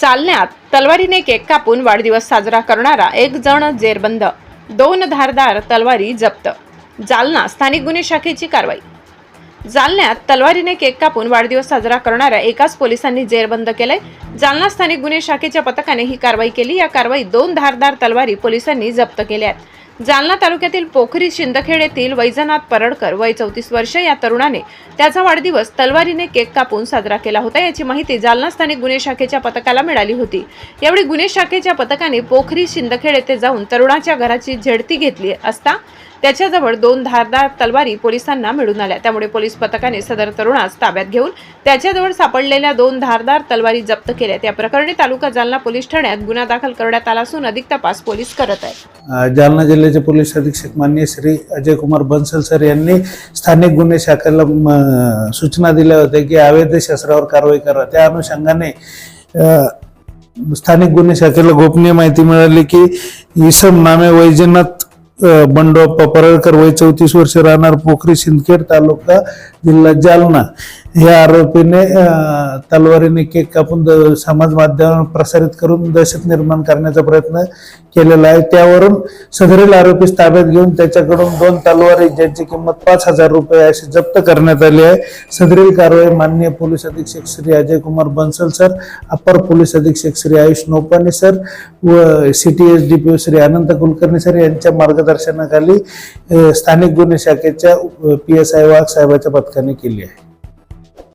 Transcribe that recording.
जालन्यात तलवारीने केक कापून वाढदिवस साजरा करणारा एक जण जेरबंद. दोन धारदार तलवारी जप्त. जालना स्थानिक गुन्हे शाखेची कारवाई. जालन्यात तलवारीने केक कापून वाढदिवस साजरा करणाऱ्या एकाच पोलिसांनी जेरबंद केलंय. जालना स्थानिक गुन्हे शाखेच्या पथकाने ही कारवाई केली. या कारवाईत दोन धारदार तलवारी पोलिसांनी जप्त केल्या आहेत. जालना तालुक्यातील पोखरी शिंदखेड येथील वैजनाथ परडकर वय चौतीस वर्ष या तरुणाने त्याचा वाढदिवस तलवारीने केक कापून साजरा केला होता. याची माहिती जालना स्थानिक गुन्हे शाखेच्या पथकाला मिळाली होती. यावेळी गुन्हे शाखेच्या पथकाने पोखरी शिंदखेड येथे जाऊन तरुणाच्या घराची झडती घेतली असता त्याच्याजवळ दोन धारदार तलवारी पोलिसांना मिळून आल्या. त्यामुळे पोलीस पथकाने सदर तरुणास ताब्यात घेऊन त्याच्याजवळ सापडलेल्या दोन धारदार तलवारी जप्त केल्या. त्या प्रकरणी तालुका जालना पोलीस ठाण्यात गुन्हा दाखल करण्यात आला असून अधिक तपास पोलीस करत आहेत. जालना जिल्ह्याचे पोलीस अधीक्षक मान्य श्री अजय कुमार बन्सल सर यांनी स्थानिक गुन्हे शाखेला म, सूचना दिल्या होत्या की अवैध शस्त्रावर कारवाई करा. त्या अनुषंगाने स्थानिक गुन्हे शाखेला गोपनीय माहिती मिळाली की इसम नामे वैजनाथ बंडोप्पा परळकर वय चौतीस वर्ष राहणार पोखरी सिंदखेड तालुका जिल्हा जालना. या आरोपीने तलवारीने केक कापून द- समाज माध्यमावर प्रसारित करून दहशत निर्माण करण्याचा प्रयत्न केलेला आहे. त्यावरून सदरील आरोपीस ताब्यात घेऊन त्याच्याकडून दोन तलवारी ज्यांची किंमत पाच हजार रुपये अशी जप्त करण्यात आली आहे. सदरील कारवाई माननीय पोलीस अधीक्षक श्री अजय कुमार बन्सल सर अपर पोलीस अधीक्षक श्री आयुष नोपाने सर व city S D P Shri Anant Kulkarni sir यांच्या मार्गदर्शनाखाली स्थानिक गुन्हे शाखेच्या पी एस आय वाघ साहेबाच्या पथकाने केली आहे.